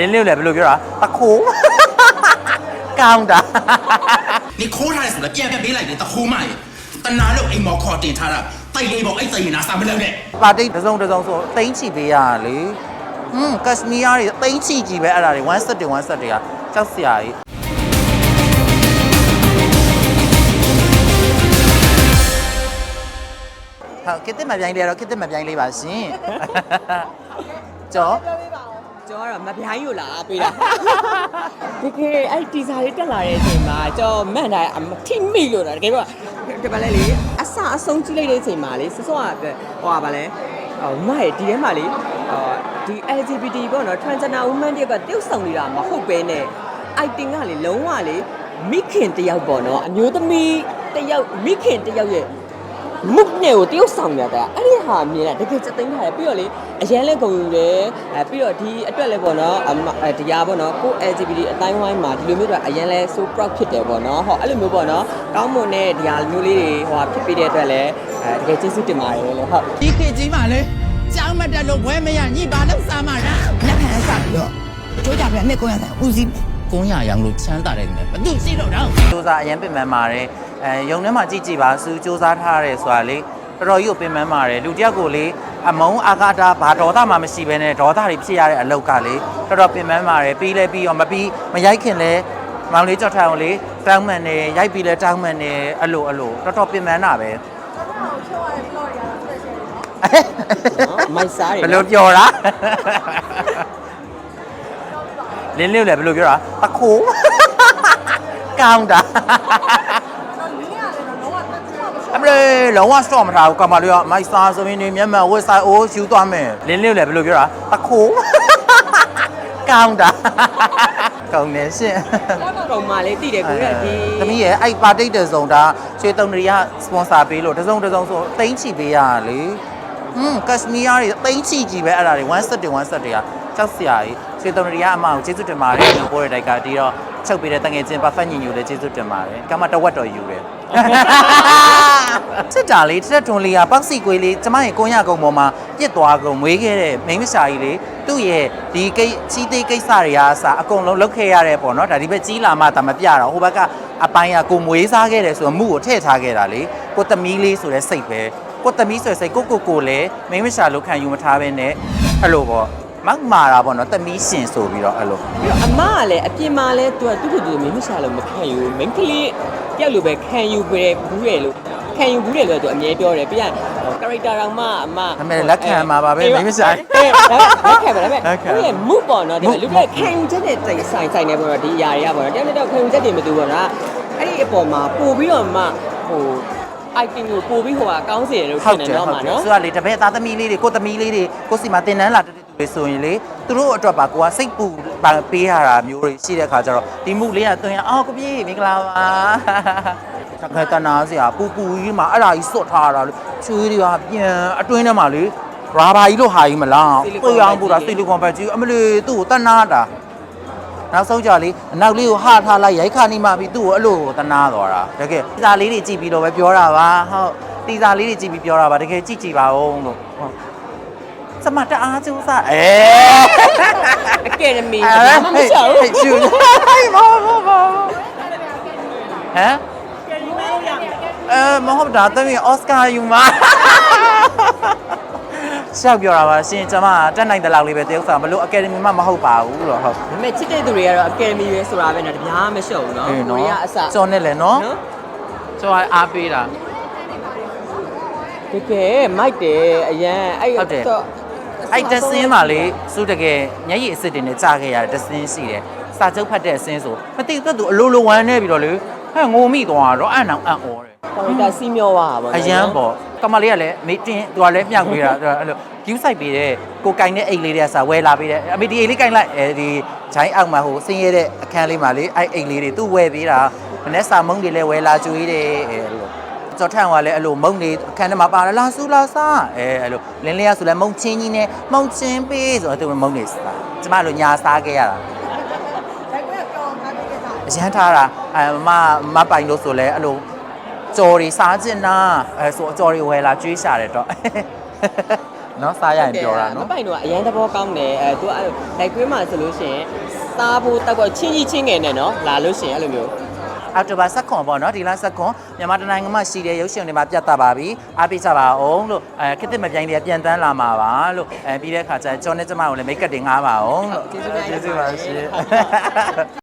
လင်းလေးကိုလည်းဘယ်လိုပြောတာတခိုးကောင်းတာ你ခိုးထားတယ်ဆိုလည်းပြန်ပြန်ပေးလိုက်တယ်တခိုးမရေတနာလို့အိမ်မော်ခေါ်တင်ထားတာတိတ်လေးပေါ့အဲ့စိတ်ရင်နာစာမလုပ်နဲ့ပါတိတ်တစ်စုံတစ်စုံဆိုတိမ့်ချီပေးရတာလေဟွန်းကက်ရှမီးယားတွေတိမ့်ချီကြီးပဲအဲ့ဒါတွေ1 set 1 set တွေကကြောက်စရာကြီးဟုတ်ကစ်တစ်မပြိုင်းလေးကတော့ကစ်တစ်မပြိုင်းလေးပါရှင်ကျော် ကျော်ကတော့မပြိုင်းอยู่လားပေးတာတကယ်အဲ့တီဇာလေးတက်လာတဲ့အချိန်မှာကျော်မန့်တိုင်းအမထိမိလို့တာတကယ်တော့ဒီပါလဲလေအဆအဆုံးကြည့်လိုက်တဲ့အချိန်မှာလေစစောကဟိုပါလဲဟိုမရဲ့ဒီထဲမှာလေဟိုဒီ LGBT ပေါ့နော် transgender woman တွေကတယောက်ဆောင်နေတာမဟုတ်ပဲနဲ့ item ကလေလုံးဝလေမိခင်တယောက်ပေါ့နော်အမျိုးသမီးတယောက်မိခင်တယောက်ရဲ့ မုတ်နဲ့ကိုတရုပ်ဆောင်ရတာအဲ့ဒီဟာမြင်တာတကယ်စသိမ်းထားတယ်ပြီးတော့လေအရန်လဲဂုံယူတယ်အဲပြီးတော့ဒီအတွက်လဲပေါ့နော်အမအဲတရားပေါ့နော်ကို LGBT အတိုင်းဝိုင်းမှာဒီလိုမျိုးတော့အရန်လဲ so proud ဖြစ်တယ်ပေါ့နော်ဟောအဲ့လိုမျိုးပေါ့နော်ကောင်းမွန်တဲ့ဒီဟာမျိုးလေးတွေဟောဖြစ်ပြီးတဲ့အတွက်လဲအဲတကယ်ကျေးဇူးတင်ပါတယ်လို့ဟုတ်ဒီခေတ်ကြီးမှာလေကြောင်းမတက်လို့ဘွဲမရညိပါလို့စားမှာလားလက်ခံစပြီးတော့ကျိုးကြပြနဲ့ကိုရတဲ့ဦးစီး ကိုရရောင်လို့ချမ်းသာတယ်နဲ့ဘသူရှိလို့တော့စူးစမ်းအရင်ပင်ပန်းပါတယ်အဲယုံထဲမှာကြည့်ကြည့်ပါစူးစူးစမ်းထားရတယ်ဆိုတာလေတော်တော်ကြီးကိုပင်ပန်းပါတယ်လူတစ်ယောက်ကိုလေအမုံအာဃာတဘာဒေါသမှမရှိဘဲနဲ့ဒေါသတွေဖြစ်ရတဲ့အလောက်ကလေတော်တော်ပင်ပန်းပါတယ်ပြီးလဲပြီးရောမပြီးမရိုက်ခင်လဲမောင်လေးကြောက်ထားအောင်လေတောင်းမှန်နေရိုက်ပြီးလဲတောင်းမှန်နေအဲ့လိုအဲ့လိုတော်တော်ပင်ပန်းတာပဲမိုက်စားတယ်ဘယ်လိုပြောတာ လင်းလေးကိုလည်းဘယ်လိုပြောတာတခိုးကောင်းတာအမလေးလုံးဝ stop မထားဘူးကမလေးကမိုက်စားဆိုရင်နေမျက်မှန်ဝက်ဆိုင်အိုးယူသွားမယ်လင်းလေးကိုလည်းဘယ်လိုပြောတာတခိုးကောင်းတာကောင်းနေရှင်ကောင်မလေးတည်တယ်ကိုရဒီသမီးရဲ့အဲ့ပါတိတ်တဲ့စုံဒါရွှေတုံတွေက sponsor ပေးလို့တစ်စုံတစ်စုံဆိုတိမ့်ချီပေးရတာလေဟွန်းကက်ရှမီးယားတွေတိမ့်ချီကြီးပဲအဲ့ဒါတွေ1 set 1 set တွေကကြောက်စရာကြီး ရွှေတုံတွေကအမကိုကျေးဇူးတင်ပါတယ်လို့ပြောတဲ့တိုက်ကဒီတော့ချုပ်ပေးတဲ့တငယ်ချင်း perfect ညီညိုလည်းကျေးဇူးတင်ပါတယ်ကမ္မတဝက်တော်ယူတယ်စစ်တာလေးတစ်တွန်းလေးကပေါက်စီကွေးလေးကျမရဲ့ကိုရကုံပေါ်မှာပြစ်သွားကုန်မွေးခဲ့တဲ့မိန်းမရှာကြီးလေးသူ့ရဲ့ဒီကိတ်ချီးသေးကိစ္စတွေအားအစအကုန်လုံးလုတ်ခဲ့ရတဲ့ပေါ့နော်ဒါဒီဘက်ကြီးလာမှဒါမပြတော့ဟိုဘက်ကအပိုင်းကကိုမွေးစားခဲ့တယ်ဆိုတော့မှုကိုထည့်ထားခဲ့တာလေကိုသမီးလေးဆိုတဲ့စိတ်ပဲကိုသမီးဆိုတဲ့စိတ်ကိုကိုကိုလည်းမိန်းမရှာလို့ခံယူမထားဘဲနဲ့အဲ့လိုပေါ့ မောက်မာတာပေါ့နော်သမီးရှင်ဆိုပြီးတော့အဲ့လိုပြီးတော့အမကလည်းအပြင်မှာလည်းသူကသူ့တူတူမင်းမရှာလို့မခံယူဘူးမိန်းကလေးတယောက်လိုပဲခံယူပဲဘူးတယ်လို့ခံယူဘူးတယ်လို့သူအမြဲပြောတယ်ပြီးရင် character တော်မှအမဒါပေမဲ့လက်ခံမှာပါပဲမိန်းမရှာအဲလက်ခံပါဒါပေလက်ခံမဲ့သူရဲ့ mood ပေါ့နော်ဒီ mood လူကခံယူချက်နဲ့ဆိုင်ဆိုင်နေပေါ့နော်ဒီຢာတွေကပေါ့နော်တယောက်နဲ့တယောက်ခံယူချက်တွေမတူပေါ့နော်အဲ့ဒီအပေါ်မှာပို့ပြီးတော့မှဟို item ကိုပို့ပြီးဟိုကကောင်းစေတယ်လို့ဟုဖြစ်တ်နေတယ်တော့ဟုတ်မှာတယ်နော်ဆိုတော့လေတပည့်သားသမီးလေးတွေကိုသမီးလေးတွေကိုစီမှာတင်တန်းလာ တက်တဲ့သူတွေဆိုရင်လေသူတို့အတွက်ပါကိုကစိတ်ပူပါပေးရတာမျိုးတွေရှိတဲ့ခါကျတော့ဒီမှုလေးကတွင်အော်ကိုပြေမင်္ဂလာပါတခါတနာစရာပူပူကြီးမှာအဲ့ဒါကြီးစွတ်ထားတာလေချွေးတွေကပြန်အတွင်းထဲမှာလေရာဘာကြီးလို့ဟာကြီးမလားပြေအောင်ပူတာဆီလီကွန်ဘတ်ကြီးအမလေးသူ့ကိုတနာတာနောက်ဆုံးကြလေအနောက်လေးကိုဟထားလိုက်ရိုက်ခါနေမှပြီးသူ့ကိုအဲ့လိုတနာသွားတာတကယ်တီစာလေးတွေကြည့်ပြီးတော့ပဲပြောတာပါဟုတ်တီစာလေးတွေကြည့်ပြီးပြောတာပါတကယ်ကြည့်ကြည့်ပါဦးလို့ဟုတ် စမတအားကျူးစားအဲအကယ်ဒမီဘာမှမရှာဘူးဟဲ့ရှူဟဲ့မဟုတ်ပါဘူးဟမ်အဲမဟုတ်တာတမီအော်စကာယူမှာရှောက်ပြောတာပါရှင်ကျွန်မတက်နိုင်တဲ့လောက်လေးပဲတရုပ်ဆောင်ဘလို့အကယ်ဒမီမှမဟုတ်ပါဘူးလို့ဟုတ်ဒါပေမဲ့ချစ်တဲ့သူတွေကတော့အကယ်ဒမီပဲဆိုတာပဲနော်တပြားမရှုံဘူးနော်အေးကိုနော်ရီးယားအစကျော်နဲ့လည်းနော်နော်ကျော်အားပေးတာတကယ်မိုက်တယ်အရန်အဲ့ဟုတ်တယ်တော့ အဲ့တဆင်းပါလေစုတကယ်မျက်ရည်အစ်စ်တွေနဲ့ကြာခဲ့ရတဲ့တဆင်းရှိတယ်စာချုပ်ဖတ်တဲ့အဆင်းဆိုမသိသက်သူအလိုလိုဝမ်းနေပြီးတော့လေဟဲ့ငိုမိသွားတော့အဲ့နောင်အံ့ဩတယ်ကာရက်တာစီးမျောပါပါအရန်ပေါ့ကမလေးကလည်းမေတင်းသူကလည်းမြောက်ပေးတာအဲ့လိုကျူးဆိုင်ပေးတဲ့ကိုကင်တဲ့အိတ်လေးတွေကစာဝဲလာပေးတယ်အမေဒီအိတ်လေးကင်လိုက်အဲဒီဂျိုင်းအောက်မှာဟိုဆင်းရဲတဲ့အခန်းလေးမှာလေအဲ့အိတ်လေးတွေသူ့ဝဲပေးတာမနေ့စာမုံတွေလည်းဝဲလာကျွေးတယ်အဲ့လို ကျော်ထန်ကလည်းအဲ့လိုမုံတွေအခန်းထဲမှာပါလာလာဆူလာစားအဲအဲ့လိုလင်းလေးရဆိုလည်းမုံချင်းကြီးနဲ့မုံချင်းပေးဆိုတော့သူမုံတွေစားကျမလိုညာစားခဲ့ရတာအရန်ထားတာအဲမမပိုင်လို့ဆိုလဲအဲ့လိုကြော်တွေစားကျင်နာအဲဆိုအကြော်တွေဝယ်လာကျွေးရှာတယ်တော့နော်စားရရင်ပြောတာမနော်ပိုင်တော့အရန်သဘောကောင်းတယ်အဲသူကအဲ့လိုက်ကွင်းမှာဆိုလို့ရှိရင်စားဖို့တောက်ကချင်းကြီးချင်းငယ်နဲ့နော်လာလို့ရှိရင်အဲ့လိုမျိုး အောက်တိုဘာ16ခွန်ပေါ့နော်ဒီလ16ခွန်မြန်မာတိုင်းနိုင်ငံမှာရှိတဲ့ရုပ်ရှင်တွေမှာပြတ်သားပါပြီအားပေးကြပါအောင်လို့အဲခစ်တစ်မပြိုင်တွေကပြန်တန်းလာမှာပါလို့အဲပြီးတဲ့အခါကျကျောင်းနဲ့ကျမကိုလည်းမိတ်ကပ်တွေငားပါအောင်လို့ကျေးဇူးများကျေးဇူးပါရှင်ဟုတ်